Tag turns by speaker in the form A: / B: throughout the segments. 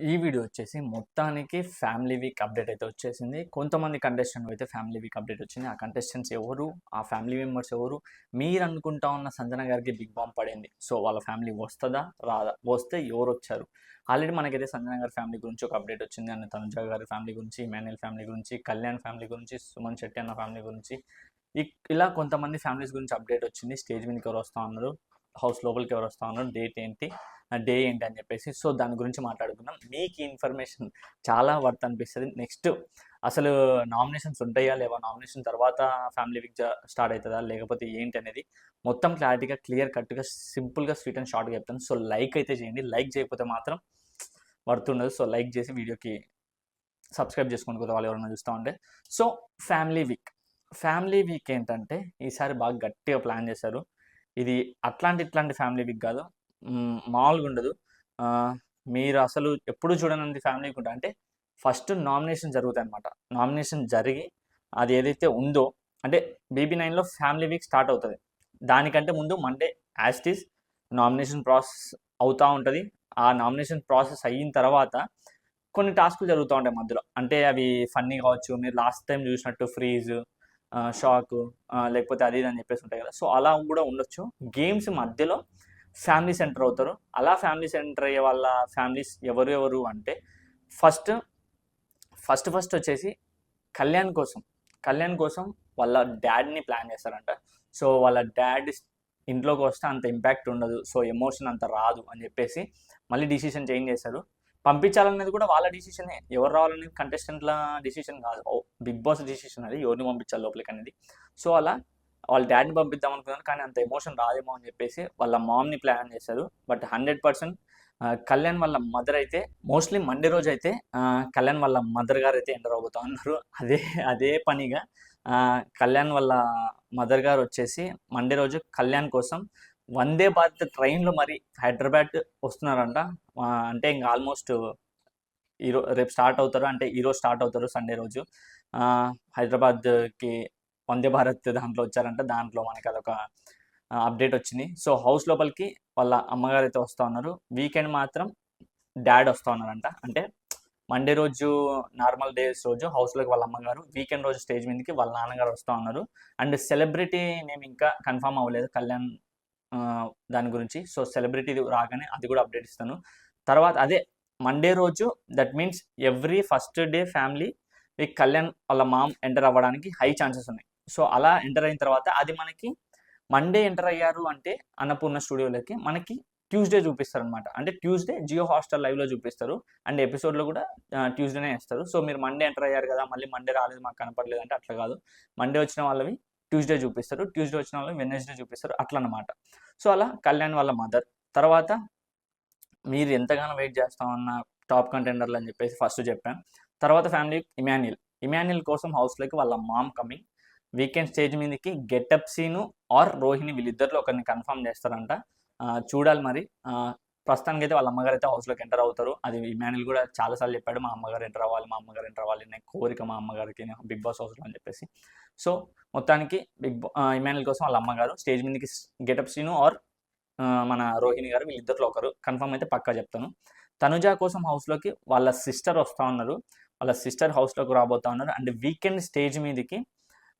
A: ఈ వీడియో వచ్చేసి మొత్తానికి ఫ్యామిలీ వీక్ అప్డేట్ అయితే వచ్చేసింది. కొంతమంది కంటెస్టెంట్ అయితే ఫ్యామిలీ వీక్ అప్డేట్ వచ్చింది. ఆ కంటెస్టెంట్స్ ఎవరు? ఆ ఫ్యామిలీ మెంబర్స్ ఎవరు? మీరు అనుకుంటా ఉన్న సంజన గారికి బిగ్ బాంబ్ పడింది. సో వాళ్ళ ఫ్యామిలీ వస్తుందా? రాదా? వస్తే ఎవరు వచ్చారు? ఆల్రెడీ మనకైతే సంజన గారి ఫ్యామిలీ గురించి ఒక అప్డేట్ వచ్చింది. అన్న తనుజ గారి ఫ్యామిలీ గురించి ఇమాన్యుల్ ఫ్యామిలీ గురించి కళ్యాణ్ ఫ్యామిలీ గురించి సుమన్ శెట్టి అన్న ఫ్యామిలీ గురించి. ఇక్- ఇలా కొంతమంది ఫ్యామిలీస్ గురించి అప్డేట్ వచ్చింది. స్టేజ్ మీదకి ఎవరు వస్తా ఉన్నారు? హౌస్ లోపలికి ఎవరు వస్తా ఉన్నారు? డేట్ ఏంటి? డే ఏంటి అని చెప్పేసి సో దాని గురించి మాట్లాడుకుందాం మీకు ఇన్ఫర్మేషన్ చాలా వర్త్ అనిపిస్తుంది. నెక్స్ట్ అసలు నామినేషన్స్ ఉంటాయా లేవా? నామినేషన్ తర్వాత ఫ్యామిలీ వీక్ స్టార్ట్ అవుతుందా లేకపోతే ఏంటి అనేది మొత్తం క్లారిటీగా క్లియర్ కట్గా సింపుల్గా స్వీట్ అండ్ షార్ట్గా చెప్తాను. సో లైక్ అయితే చేయండి. లైక్ చేయకపోతే మాత్రం వర్త్ ఉండదు. సో లైక్ చేసి వీడియోకి సబ్స్క్రైబ్ చేసుకోండి. కొత్త వాళ్ళు ఎవరైనా చూస్తూ ఉంటే. So family week. Family week ఏంటంటే ఈసారి బాగా గట్టిగా ప్లాన్ చేశారు. ఇది అట్లాంటి ఇట్లాంటి ఫ్యామిలీ వీక్ కాదు. మామూలుగా ఉండదు మీరు అసలు ఎప్పుడు చూడనంది ఫ్యామిలీ వీక్ అంటే ఫస్ట్ నామినేషన్ జరుగుతాయి అనమాట నామినేషన్ జరిగి అది ఏదైతే ఉందో అంటే బీబీ నైన్లో ఫ్యామిలీ వీక్ స్టార్ట్ అవుతుంది. దానికంటే ముందు మండే యాస్టీస్ నామినేషన్ ప్రాసెస్ అవుతూ ఉంటుంది. ఆ నామినేషన్ ప్రాసెస్ అయిన తర్వాత కొన్ని టాస్కులు జరుగుతూ ఉంటాయి మధ్యలో. అంటే అవి ఫన్నీ కావచ్చు మీరు లాస్ట్ టైం చూసినట్టు ఫ్రీజ్ షాక్ లేకపోతే అది ఇది అని చెప్పేసి ఉంటాయి కదా. సో అలా కూడా ఉండొచ్చు. గేమ్స్ మధ్యలో ఫ్యామిలీ సెంటర్ అవుతారు. అలా ఫ్యామిలీ సెంటర్ అయ్యే వాళ్ళ ఫ్యామిలీస్ ఎవరు ఎవరు అంటే ఫస్ట్ ఫస్ట్ ఫస్ట్ వచ్చేసి కళ్యాణ్ కోసం. కళ్యాణ్ కోసం వాళ్ళ డాడ్ని ప్లాన్ చేస్తారంట. సో వాళ్ళ డాడ్ ఇంట్లోకి వస్తే అంత ఇంపాక్ట్ ఉండదు. సో ఎమోషన్ అంత రాదు అని చెప్పేసి మళ్ళీ డిసిషన్ చేంజ్ చేశారు. పంపించాలనేది కూడా వాళ్ళ డిసిషనే. ఎవరు రావాలనేది కంటెస్టెంట్ల డిసిషన్ కాదు. బిగ్ బాస్ డిసిషన్ అది ఎవరిని పంపించాలి లోపలికి అనేది. సో అలా వాళ్ళ డాడీని పంపిద్దాం అనుకున్నాను కానీ అంత ఎమోషన్ రాదేమో అని చెప్పేసి వాళ్ళ మామ్ని ప్లాన్ చేశారు. బట్ హండ్రెడ్ పర్సెంట్ కళ్యాణ్ వాళ్ళ మదర్ అయితే మోస్ట్లీ మండే రోజు అయితే కళ్యాణ్ వాళ్ళ మదర్ గారు అయితే ఎంటర్ అవుతా ఉన్నారు. అదే అదే పనిగా కళ్యాణ్ వాళ్ళ మదర్ గారు వచ్చేసి మండే రోజు కళ్యాణ్ కోసం వందే భారత్ ట్రైన్లో మరి హైదరాబాద్ వస్తున్నారంట. అంటే ఇంకా ఆల్మోస్ట్ ఈరో రేపు స్టార్ట్ అవుతారు అంటే ఈరోజు స్టార్ట్ అవుతారు సండే రోజు. హైదరాబాద్కి వందే భారత్ దాంట్లో వచ్చారంట. దాంట్లో మనకి అదొక అప్డేట్ వచ్చింది. సో హౌస్ లోపలికి వాళ్ళ అమ్మగారు అయితే వస్తూ ఉన్నారు. వీకెండ్ మాత్రం డాడ్ వస్తూ ఉన్నారంట. అంటే మండే రోజు నార్మల్ డేస్ రోజు హౌస్లోకి వాళ్ళ అమ్మగారు వీకెండ్ రోజు స్టేజ్ మీదకి వాళ్ళ నాన్నగారు వస్తూ ఉన్నారు. అండ్ సెలబ్రిటీ నేమ్ ఇంకా కన్ఫర్మ్ అవ్వలేదు కళ్యాణ్ దాని గురించి. సో సెలబ్రిటీ రాగానే అది కూడా అప్డేట్ ఇస్తాను. తర్వాత అదే మండే రోజు that means every first day family ఈ కళ్యాణ్ వాళ్ళ మామ్ ఎంటర్ అవ్వడానికి హై ఛాన్సెస్ ఉన్నాయి. సో అలా ఎంటర్ అయిన తర్వాత అది మనకి మండే ఎంటర్ అయ్యారు అంటే అన్నపూర్ణ స్టూడియోలకి మనకి ట్యూస్డే చూపిస్తారు అనమాట అంటే ట్యూస్డే జియో హాస్టల్ లైవ్లో చూపిస్తారు. అండ్ ఎపిసోడ్లో కూడా ట్యూస్డేనే వేస్తారు సో మీరు మండే ఎంటర్ అయ్యారు కదా మళ్ళీ మండే రాలేదు మాకు కనపడలేదు అంటే అట్లా కాదు. మండే వచ్చిన వాళ్ళవి ట్యూస్డే చూపిస్తారు. ట్యూస్డే వచ్చిన వాళ్ళు వెనస్డే చూపిస్తారు. అట్లా అనమాట సో అలా కళ్యాణ్ వాళ్ళ మదర్ తర్వాత మీరు ఎంతగానో వెయిట్ చేస్తామన్న టాప్ కంటెండర్లు అని చెప్పేసి ఫస్ట్ చెప్పాను తర్వాత ఫ్యామిలీ ఇమాన్యుల్ ఇమాన్యుల్ కోసం హౌస్లోకి వాళ్ళ మామ్ కమింగ్ వీకెండ్ స్టేజ్ మీదకి గెటప్ సీను ఆర్ రోహిణి వీళ్ళిద్దరిలో ఒకరిని కన్ఫర్మ్ చేస్తారంట. చూడాలి మరి. ప్రస్తుతానికి అయితే వాళ్ళ అమ్మగారు అయితే హౌస్లోకి ఎంటర్ అవుతారు. అది ఇమానుల్ కూడా చాలాసార్లు చెప్పాడు మా అమ్మగారు ఎంటర్ అవ్వాలి మా అమ్మగారు ఎంటర్ అవ్వాలి నేను కోరిక మా అమ్మగారికి బిగ్ బాస్ హౌస్లో అని చెప్పేసి. సో మొత్తానికి బిగ్ బా కోసం వాళ్ళ అమ్మగారు స్టేజ్ మీదకి గెటప్ సీను ఆర్ మన రోహిణి గారు వీళ్ళిద్దరిలో ఒకరు. కన్ఫర్మ్ అయితే పక్కా చెప్తాను. తనుజా కోసం హౌస్లోకి వాళ్ళ సిస్టర్ వస్తూ ఉన్నారు. వాళ్ళ సిస్టర్ హౌస్లోకి రాబోతా ఉన్నారు. అండ్ వీకెండ్ స్టేజ్ మీదకి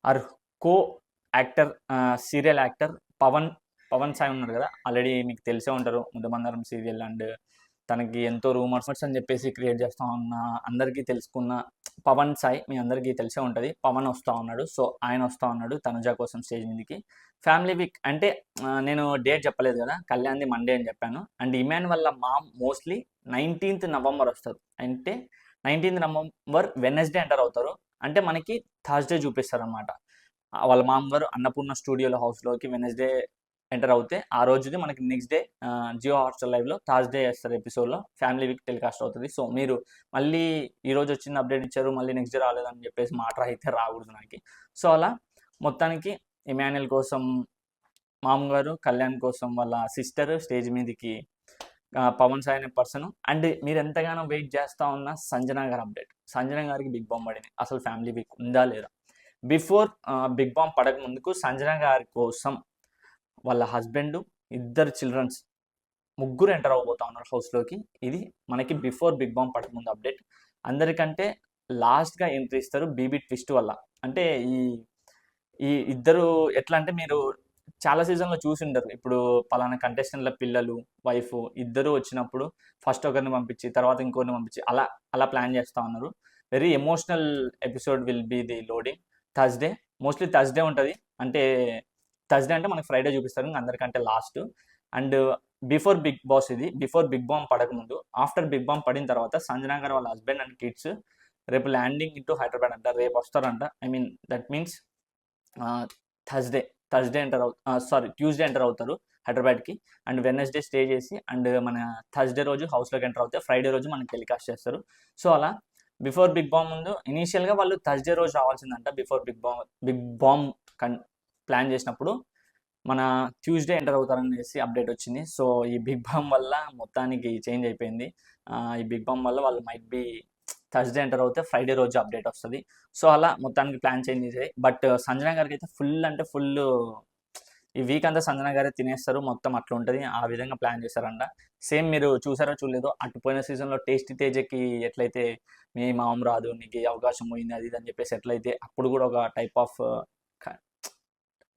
A: or co actor serial actor Pavan Pavan Sai ఉన్నారు కదా. ఆల్రెడీ మీకు తెలిసే ఉంటారు. ముద్దమందరం సీరియల్ అండ్ తనకి ఎంతో రూమర్స్ అని చెప్పేసి క్రియేట్ చేస్తా ఉన్న అందరికీ తెలుసుకున్న పవన్ సాయి మీ అందరికీ తెలిసే ఉంటుంది. పవన్ వస్తూ ఉన్నాడు. సో ఆయన వస్తూ ఉన్నాడు తనుజా కోసం స్టేజ్ మీదకి. ఫ్యామిలీ వీక్ అంటే నేను డేట్ చెప్పలేదు కదా. కళ్యాణ్ది మండే అని చెప్పాను. అండ్ ఇమాన్ వల్ల మామ్ మోస్ట్లీ నైన్టీన్త్ నవంబర్ వస్తారు. అంటే నైన్టీన్త్ నవంబర్ వెనస్డే ఎంటర్ అవుతారు. అంటే మనకి థర్స్డే చూపిస్తారు అనమాట వాళ్ళ మామగారు అన్నపూర్ణ స్టూడియోలో హౌస్లోకి వెనస్డే ఎంటర్ అవుతే ఆ రోజుది మనకి నెక్స్ట్ డే జియో హాట్స్టార్ లైవ్లో థర్స్డే చేస్తారు ఎపిసోడ్లో ఫ్యామిలీ వీక్ టెలికాస్ట్ అవుతుంది. సో మీరు మళ్ళీ ఈ రోజు వచ్చిన అప్డేట్ ఇచ్చారు మళ్ళీ నెక్స్ట్ డే రాలేదని చెప్పేసి మాట అయితే రాకూడదు నాకు సో అలా మొత్తానికి ఇమాన్యుల్ కోసం మామగారు కళ్యాణ్ కోసం వాళ్ళ సిస్టర్ స్టేజ్ మీదకి పవన్ సాయి అనే పర్సన్ అండ్ మీరు ఎంతగానో వెయిట్ చేస్తూ ఉన్న సంజన గారి అప్డేట్. సంజన గారికి బిగ్ బాంబ్ పడింది. అసలు ఫ్యామిలీ వీక్ ఉందా లేదా? బిఫోర్ బిగ్ బాంబ్ పడక ముందుకు సంజన గారి కోసం వాళ్ళ హస్బెండ్ ఇద్దరు చిల్డ్రన్స్ ముగ్గురు ఎంటర్ అవబోతా ఉన్నారు హౌస్లోకి ఇది మనకి బిఫోర్ బిగ్ బాంబ్ పడకముందు అప్డేట్. అందరికంటే లాస్ట్గా ఎంట్రీ ఇస్తారు బీబీ ట్విస్ట్ వల్ల. అంటే ఈ ఈ ఇద్దరు ఎట్లా అంటే మీరు చాలా సీజన్లో చూసి ఉండరు ఇప్పుడు పలానా కంటెస్టెంట్ల పిల్లలు వైఫ్ ఇద్దరు వచ్చినప్పుడు ఫస్ట్ ఒకరిని పంపించి తర్వాత ఇంకోరిని పంపించి అలా అలా ప్లాన్ చేస్తూ ఉన్నారు. Very emotional episode will be the loading. Thursday mostly Thursday ఉంటుంది. అంటే థర్స్డే అంటే మనకి ఫ్రైడే చూపిస్తారు అందరికంటే last. And before Bigg Boss ఇది బిఫోర్ బిగ్ బాంబ్ పడకముందు ఆఫ్టర్ బిగ్ బాంబ్ పడిన తర్వాత సంజనా గారు వాళ్ళ హస్బెండ్ అండ్ కిడ్స్ రేపు ల్యాండింగ్ ఇంటూ హైదరాబాద్ అంట రేపు వస్తారంట. I mean that means Thursday. Thursday enter అవు సారీ ట్యూస్డే ఎంటర్ అవుతారు హైదరాబాద్కి. అండ్ వెనస్డే స్టే చేసి అండ్ మన థర్స్డే రోజు హౌస్లోకి ఎంటర్ అవుతాయి ఫ్రైడే రోజు మనకి టెలికాస్ట్ చేస్తారు. సో అలా బిఫోర్ బిగ్ బాంబ్ ముందు ఇనీషియల్గా వాళ్ళు థర్స్డే రోజు రావాల్సిందంట before big bomb big bomb కన్ ప్లాన్ చేసినప్పుడు. మన ట్యూస్డే ఎంటర్ అవుతారనేసి అప్డేట్ వచ్చింది. సో ఈ బిగ్ బాంబ్ వల్ల మొత్తానికి చేంజ్ అయిపోయింది. ఈ బిగ్ బాంబ్ వల్ల వాళ్ళు మైట్ బి థర్స్డే ఎంటర్ అవుతే ఫ్రైడే రోజు అప్డేట్ వస్తుంది. సో అలా మొత్తానికి ప్లాన్ చేంజ్ చేసాయి. బట్ uh, సంజన గారికి అయితే ఫుల్ అంటే ఫుల్ ఈ వీక్ అంతా సంజన గారే తినేస్తారు. మొత్తం అట్లా ఉంటుంది. ఆ విధంగా ప్లాన్ చేశారంట. సేమ్ మీరు చూసారో చూడలేదో అటు పోయిన సీజన్లో టేస్టీ తేజకి ఎట్లయితే మీ మామం రాదు నీకు అవకాశం పోయింది అది ఇది అని చెప్పేసి ఎట్లయితే అప్పుడు కూడా ఒక టైప్ ఆఫ్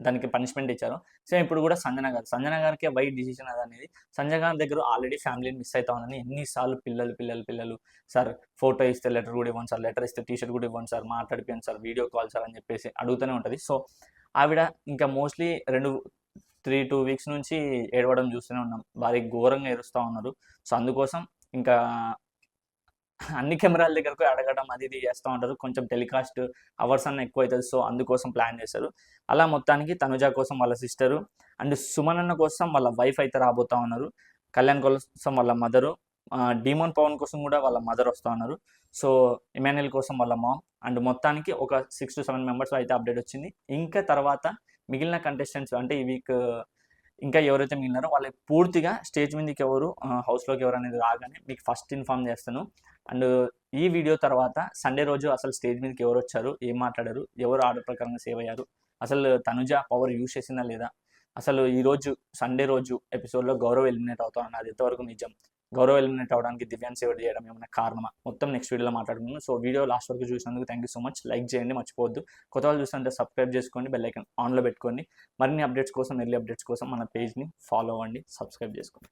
A: దానికి పనిష్మెంట్ ఇచ్చారు. సేమ్ ఇప్పుడు కూడా సంజన గారు సంజన గారికి వైట్ డిసిషన్ అది అనేది సంజన గారి దగ్గర ఆల్రెడీ ఫ్యామిలీని మిస్ అవుతా ఉందని ఎన్నిసార్లు పిల్లలు పిల్లలు పిల్లలు సార్ ఫోటో ఇస్తే లెటర్ కూడా ఇవ్వండి సార్ లెటర్ ఇస్తే టీషర్ట్ కూడా ఇవ్వండి సార్ మాట్లాడిపోయాను సార్ వీడియో కాల్ సార్ అని చెప్పేసి అడుగుతూనే ఉంటుంది. సో ఆవిడ ఇంకా మోస్ట్లీ రెండు త్రీ టూ వీక్స్ నుంచి ఏడవడం చూస్తూనే ఉన్నాం. వారికి ఘోరంగా ఏరుస్తూ ఉన్నారు. సో అందుకోసం ఇంకా అన్ని కెమెరాల దగ్గరకు అడగడం అది ఇది చేస్తూ ఉంటారు. కొంచెం టెలికాస్ట్ అవర్స్ అన్న ఎక్కువ అవుతుంది సో అందుకోసం ప్లాన్ చేశారు. అలా మొత్తానికి తనుజ కోసం వాళ్ళ సిస్టరు అండ్ సుమన్ అన్న కోసం వాళ్ళ వైఫ్ అయితే రాబోతా ఉన్నారు. కళ్యాణ్ కోసం వాళ్ళ మదరు డీమోన్ పవన్ కోసం కూడా వాళ్ళ మదర్ వస్తూ ఉన్నారు. సో ఇమాన్యుల్ కోసం వాళ్ళ మామ్ అండ్ మొత్తానికి ఒక సిక్స్ టు సెవెన్ మెంబర్స్ అయితే అప్డేట్ వచ్చింది. ఇంకా తర్వాత మిగిలిన కంటెస్టెంట్స్ అంటే ఈ వీక్ ఇంకా ఎవరైతే మిగిలినారో వాళ్ళకి పూర్తిగా స్టేజ్ మీదకి ఎవరు హౌస్లోకి ఎవరు అనేది రాగానే మీకు ఫస్ట్ ఇన్ఫామ్ చేస్తాను. అండ్ ఈ వీడియో తర్వాత సండే రోజు అసలు స్టేజ్ మీదకి ఎవరు వచ్చారు ఏం మాట్లాడారు ఎవరు ఆర్డర్ ప్రకారంగా సేవ్ అయ్యారు అసలు తనుజ పవర్ యూజ్ చేసిందా లేదా అసలు ఈ రోజు సండే రోజు ఎపిసోడ్లో గౌరవ్ ఎలిమినేట్ అవుతా అన్నది ఎంతవరకు నిజం గౌరవ ఎలిమినేట్ అవడానికి దివ్యాన్ సేవ చేయడం ఏమైనా కారణమా? మొత్తం నెక్స్ట్ వీడియోలో మాట్లాడుకున్నాను సో వీడియో లాస్ట్ వరకు చూసినందుకు thank you so much like చేయండి మర్చిపోవద్దు. కొత్త వాళ్ళు చూస్తుంటే సబ్స్క్రైబ్ చేసుకోండి బెల్ ఐకన్ ఆన్లో పెట్టుకోండి. మరిన్ని అప్డేట్స్ కోసం ఎర్లీ అప్డేట్స్ కోసం మన పేజ్ని ఫాలో అవ్వండి సబ్స్క్రైబ్ చేసుకోండి.